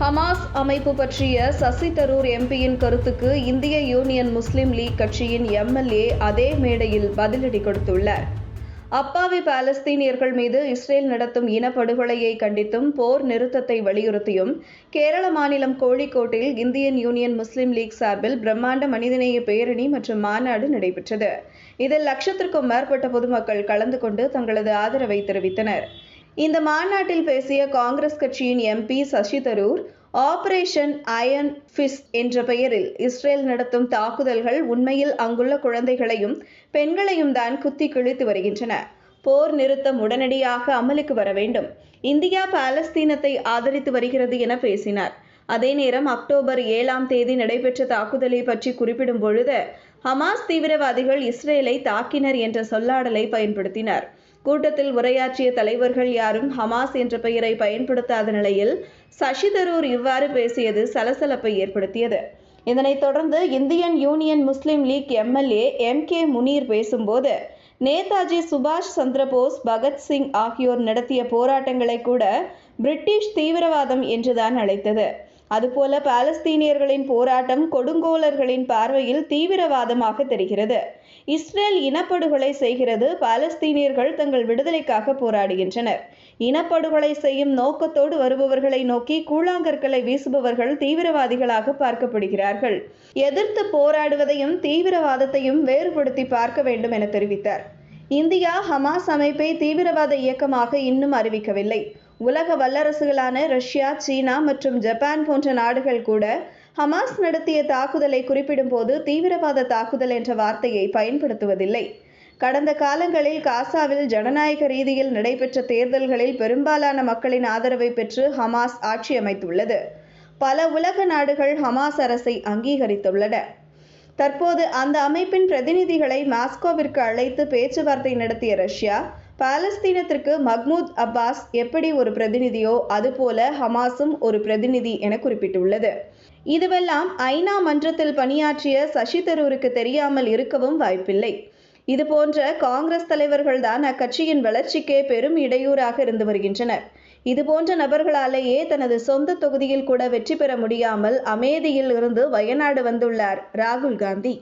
Hamas அமைப்பு பற்றிய சசி தரூர் எம்பியின் கருத்துக்கு இந்திய யூனியன் முஸ்லிம் லீக் கட்சியின் எம்எல்ஏ அதே மேடையில் பதிலடி கொடுத்துள்ளார். அப்பாவி பாலஸ்தீனியர்கள் மீது இஸ்ரேல் நடத்தும் இனப்படுகொலையை கண்டித்தும் போர் நிறுத்தத்தை வலியுறுத்தியும் கேரள மாநிலம் கோழிக்கோட்டில் இந்தியன் யூனியன் முஸ்லிம் லீக் சார்பில் பிரம்மாண்ட மனிதநேய பேரணி மற்றும் மாநாடு நடைபெற்றது. இதில் லட்சத்திற்கும் மேற்பட்ட பொதுமக்கள் கலந்து கொண்டு தங்களது ஆதரவை தெரிவித்தனர். இந்த மாநாட்டில் பேசிய காங்கிரஸ் கட்சியின் MP Shashi Tharoor Operation Iron Fist என்ற பெயரில் இஸ்ரேல் நடத்தும் தாக்குதல்கள் உண்மையில் அங்குள்ள குழந்தைகளையும் பெண்களையும் தான் குத்தி கிழித்து வருகின்றன. போர் நிறுத்தம் உடனடியாக அமலுக்கு வர வேண்டும். இந்தியா பாலஸ்தீனத்தை ஆதரித்து வருகிறது என பேசினார். அதே நேரம் அக்டோபர் ஏழாம் தேதி நடைபெற்ற தாக்குதலை பற்றி குறிப்பிடும் பொழுது ஹமாஸ் தீவிரவாதிகள் இஸ்ரேலை தாக்கினர் என்ற சொல்லாடலை பயன்படுத்தினர். கூட்டத்தில் உரையாற்றிய தலைவர்கள் யாரும் ஹமாஸ் என்ற பெயரை பயன்படுத்தாத நிலையில் சசி தரூர் இவ்வாறு பேசியது சலசலப்பை ஏற்படுத்தியது. இதனைத் தொடர்ந்து Indian Union Muslim League MLA M K Muneer பேசும்போது நேதாஜி சுபாஷ் சந்திரபோஸ் பகத்சிங் ஆகியோர் நடத்திய போராட்டங்களை கூட பிரிட்டிஷ் தீவிரவாதம் என்றுதான் அழைத்தது. அதுபோல பாலஸ்தீனியர்களின் போராட்டம் கொடுங்கோலர்களின் பார்வையில் தீவிரவாதமாக தெரிகிறது. இஸ்ரேல் இனப்படுகொலை செய்கிறது. பாலஸ்தீனியர்கள் தங்கள் விடுதலைக்காக போராடுகின்றனர். இனப்படுகொலை செய்யும் நோக்கத்தோடு வருபவர்களை நோக்கி கூழாங்கற்களை வீசுபவர்கள் தீவிரவாதிகளாக பார்க்கப்படுகிறார்கள். எதிர்த்து போராடுவதையும் தீவிரவாதத்தையும் வேறுபடுத்தி பார்க்க வேண்டும் என தெரிவித்தார். இந்தியா ஹமாஸ் அமைப்பை தீவிரவாத இயக்கமாக இன்னும் அறிவிக்கவில்லை. உலக வல்லரசுகளான ரஷ்யா சீனா மற்றும் ஜப்பான் போன்ற நாடுகள் கூட ஹமாஸ் நடத்திய தாக்குதலை குறிப்பிடும்போது தீவிரவாத தாக்குதல் என்ற வார்த்தையை பயன்படுத்துவதில்லை. கடந்த காலங்களில் காசாவில் ஜனநாயக ரீதியில் நடைபெற்ற தேர்தல்களில் பெரும்பாலான மக்களின் ஆதரவை பெற்று ஹமாஸ் ஆட்சி அமைத்துள்ளது. பல உலக நாடுகள் ஹமாஸ் அரசை அங்கீகரித்துள்ளன. தற்போது அந்த அமைப்பின் பிரதிநிதிகளை மாஸ்கோவிற்கு அழைத்து பேச்சுவார்த்தை நடத்திய ரஷ்யா பாலஸ்தீனத்திற்கு மஹ்மூத் அப்பாஸ் எப்படி ஒரு பிரதிநிதியோ அதுபோல ஹமாஸும் ஒரு பிரதிநிதி என குறிப்பிட்டுள்ளது. இதுவெல்லாம் ஐநா மன்றத்தில் பணியாற்றிய சசி தரூருக்கு தெரியாமல் இருக்கவும் வாய்ப்பில்லை. இதுபோன்ற காங்கிரஸ் தலைவர்கள்தான் அக்கட்சியின் வளர்ச்சிக்கே பெரும் இடையூறாக இருந்து வருகின்றனர். இதுபோன்ற நபர்களாலேயே தனது சொந்த தொகுதியில் கூட வெற்றி பெற முடியாமல் அமேதியில் இருந்து வயநாடு வந்துள்ளார் ராகுல் காந்தி.